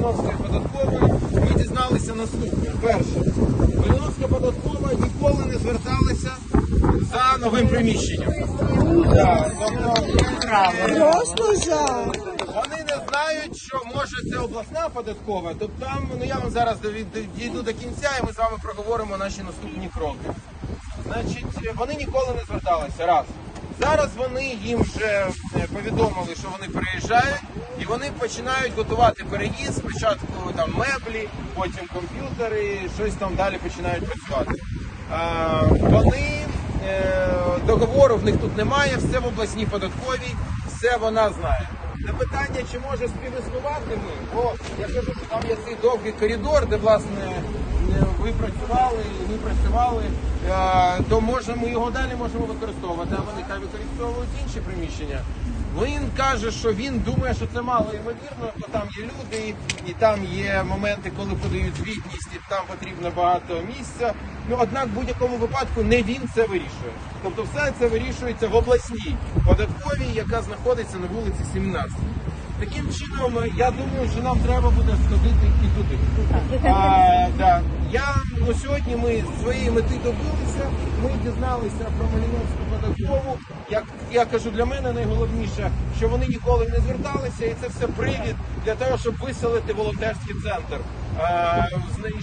Малиновської податкової, ми дізналися наступне. Перше, Малиновська податкова ніколи не зверталася за новим приміщенням. Так, тобто, Просто жах. вони не знають, що може це обласна податкова. Тобто там, ну я вам зараз дійду до кінця, і ми з вами проговоримо наші наступні кроки. Значить, вони ніколи не зверталися. Раз. Зараз вони їм вже е, повідомили, що вони переїжджають, і вони починають готувати переїзд. Спочатку там меблі, потім комп'ютери, щось там далі починають працювати. А, вони е, договору в них тут немає, все в обласній податковій, все вона знає. На питання, чи може співіснувати ми, бо я кажу, що там є цей довгий коридор, де власне е, ви працювали, ми працювали, е, то може ми його далі можемо використовувати, а вони хай використовують інші приміщення. Він каже, що він думає, що це мало ймовірно, бо там є люди, і там є моменти, коли подають звітність, і там потрібно багато місця. Ну однак в будь-якому випадку не він це вирішує. Тобто все це вирішується в обласній податковій, яка знаходиться на вулиці 17. Таким чином, я думаю, що нам треба буде сходити і туди. А, да. Я ну, сьогодні ми своєї мети добилися. Ми дізналися про Маліновську податкову. Як я кажу, для мене найголовніше, що вони ніколи не зверталися, і це все привід для того, щоб виселити волонтерський центр.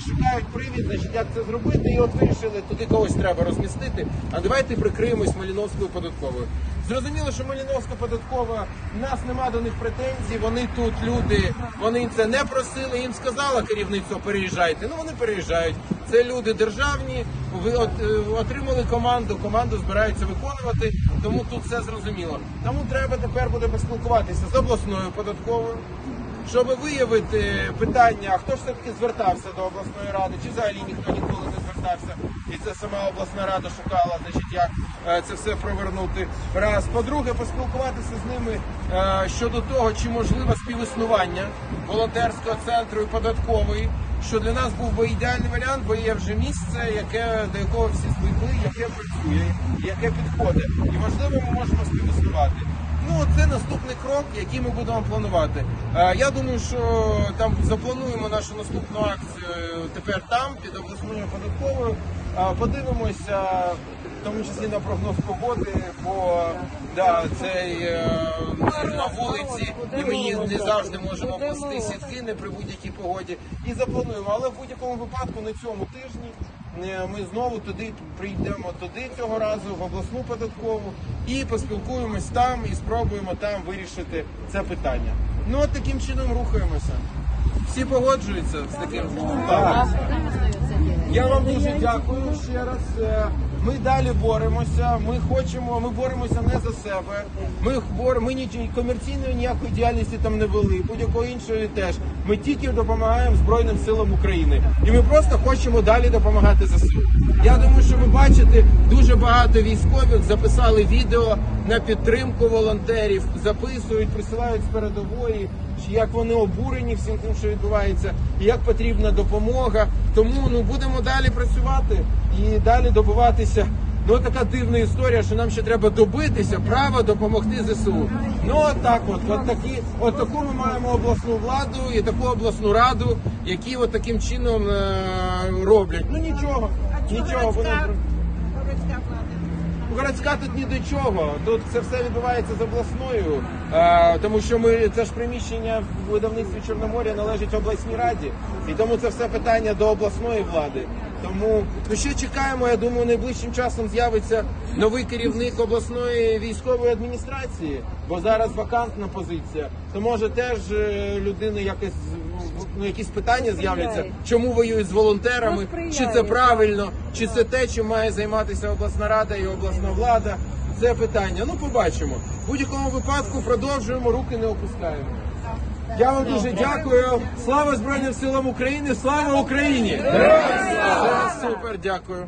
Шукають привід, значить, як це зробити, і от вирішили, туди когось треба розмістити. А давайте прикриємось Маліновською податковою. Зрозуміло, що Маліновська податкова, в нас нема до них претензій, вони тут люди, вони це не просили, їм сказала керівництво, переїжджайте. Ну вони переїжджають. Це люди державні, ви е, отримали команду, команду збираються виконувати, тому тут все зрозуміло. Тому треба тепер буде поспілкуватися з обласною податковою, щоб виявити питання, хто ж все-таки звертався до обласної ради, чи взагалі ніхто ніколи не звертався, і це сама обласна рада шукала, значить, як е, це все провернути. Раз. По-друге, поспілкуватися з ними е, щодо того, чи можливе співіснування волонтерського центру і податкової. Що для нас був би ідеальний варіант, бо є вже місце, яке до якого всі звикли, яке працює, яке підходить. І можливо, ми можемо співіснувати. Ну, це наступний крок, який ми будемо планувати. Е, Я думаю, що там заплануємо нашу наступну акцію тепер там, під обласною податковою. Е, Подивимося, в тому числі на прогноз погоди, бо да, цей е, на вулиці, і ми не завжди можемо плести сітки не при будь-якій погоді. І заплануємо. Але в будь-якому випадку на цьому тижні. Е, Ми знову туди прийдемо туди цього разу в обласну податкову і поспілкуємось там і спробуємо там вирішити це питання. Ну от таким чином рухаємося. Всі погоджуються з таким. Так. Я вам дуже дякую ще раз. Ми далі боремося. Ми хочемо, ми боремося не за себе. Ми бор, ми ні комерційної ніякої діяльності там не вели, будь-якої іншої теж. Ми тільки допомагаємо Збройним силам України, і ми просто хочемо далі допомагати ЗСУ. Я думаю, що ви бачите, дуже багато військових записали відео на підтримку волонтерів, записують, присилають з передової як вони обурені всім тим, що відбувається, і як потрібна допомога. Тому ну будемо далі працювати і далі добиватися. Ну така дивна історія, що нам ще треба добитися права допомогти ЗСУ. Ну от так, от, от такі, от таку ми маємо обласну владу і таку обласну раду, які от таким чином е- роблять. Ну нічого, нічого будемо. Городська тут ні до чого. Тут це все відбувається з обласною, е, тому що ми це ж приміщення в видавництві Чорноморя належить обласній раді, і тому це все питання до обласної влади. Тому ну ще чекаємо. Я думаю, найближчим часом з'явиться новий керівник обласної військової адміністрації, бо зараз вакантна позиція. То може теж е, людина якось ну, якісь питання з'являться, чому воюють з волонтерами, чи це правильно, чи це те, чим має займатися обласна рада і обласна влада. Це питання. Ну, побачимо. В будь-якому випадку продовжуємо, руки не опускаємо. Я вам дуже дякую. Слава Збройним силам України! Слава Україні! Все, Супер, дякую.